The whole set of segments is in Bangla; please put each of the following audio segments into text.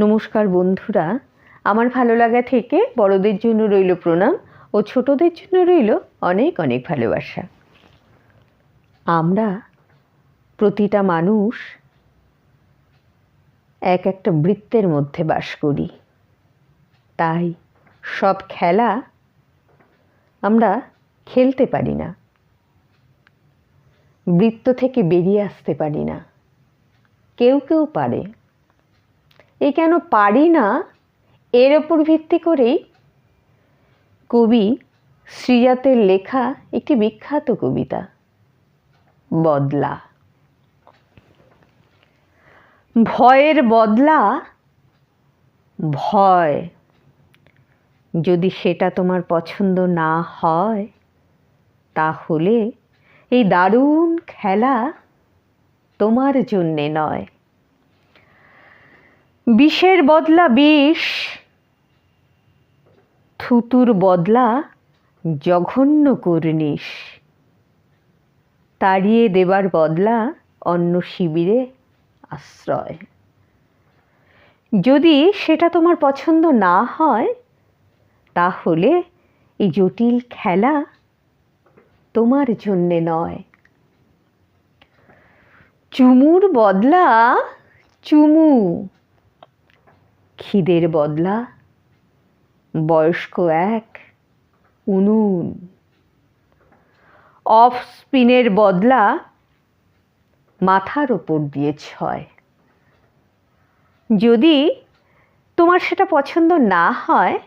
নমস্কার বন্ধুরা। আমার ভালো লাগা থেকে বড়দের জন্য রইল প্রণাম ও ছোটদের জন্য রইল অনেক অনেক ভালোবাসা। আমরা প্রতিটা মানুষ এক একটা বৃত্তের মধ্যে বাস করি। তাই সব খেলা আমরা খেলতে পারি না। বৃত্ত থেকে বেরিয়ে আসতে পারি না। কেউ কেউ পারে। এই কেন পারি না? এর ওপর ভিত্তি করেই কবি শ্রীজাতের লেখা একটি বিখ্যাত কবিতা, বদলা। ভয়ের বদলা ভয়। যদি সেটা তোমার পছন্দ না হয়, তাহলে এই দারুণ খেলা তোমার জন্যে নয়। বিষের বদলা বিষ, থুতুর বদলা জঘন্য কর্নিশ। তাড়িয়ে দেবার বদলা অন্য শিবিরে আশ্রয়। যদি সেটা তোমার পছন্দ না হয়, তাহলে এই জটিল খেলা তোমার জন্যে নয়। চুমুর বদলা চুমু। খিদের বদলা, বয়স্ক এক, উনুন। অফ স্পিনের বদলা, মাথার ওপর দিয়ে ছয়। যদি তোমার সেটা পছন্দ না হয়,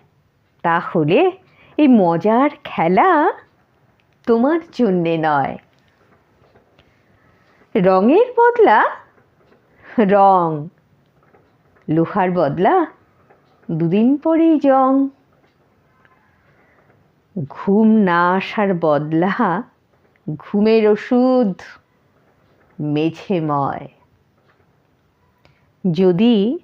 তাহলে এই মজার খেলা তোমার জন্যে নয়। রঙের বদলা, রং। লোহার বদলা? দুদিন পরেই জং। ঘুম না আসার বদলা? ঘুমের ওষুধ মেঝেময়। যদি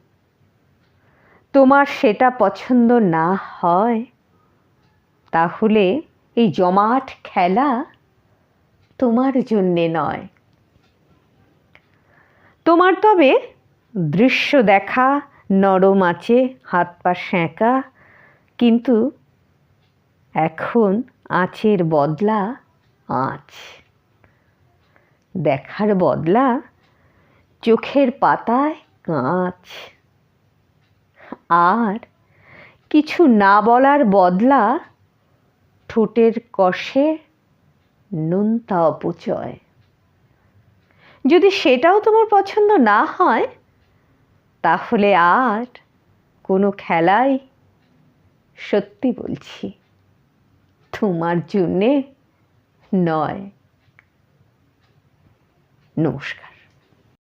তোমার সেটা পছন্দ না হয়, তাহলে এই জমাট খেলা তোমার জন্যে নয়। তোমার তবে দৃশ্য দেখা, নরম আছে, হাত পা সেঁকা। কিন্তু এখন আঁচের বদলা আঁচ। দেখার বদলা চোখের পাতায় কাঁচ। আর কিছু না বলার বদলা ঠোঁটের কষে নোনতা অপচয়। যদি সেটাও তোমার পছন্দ না হয় তাহলে আর কোনো খেলাই সত্যি বলছি তোমার জন্যে নয়। নমস্কার।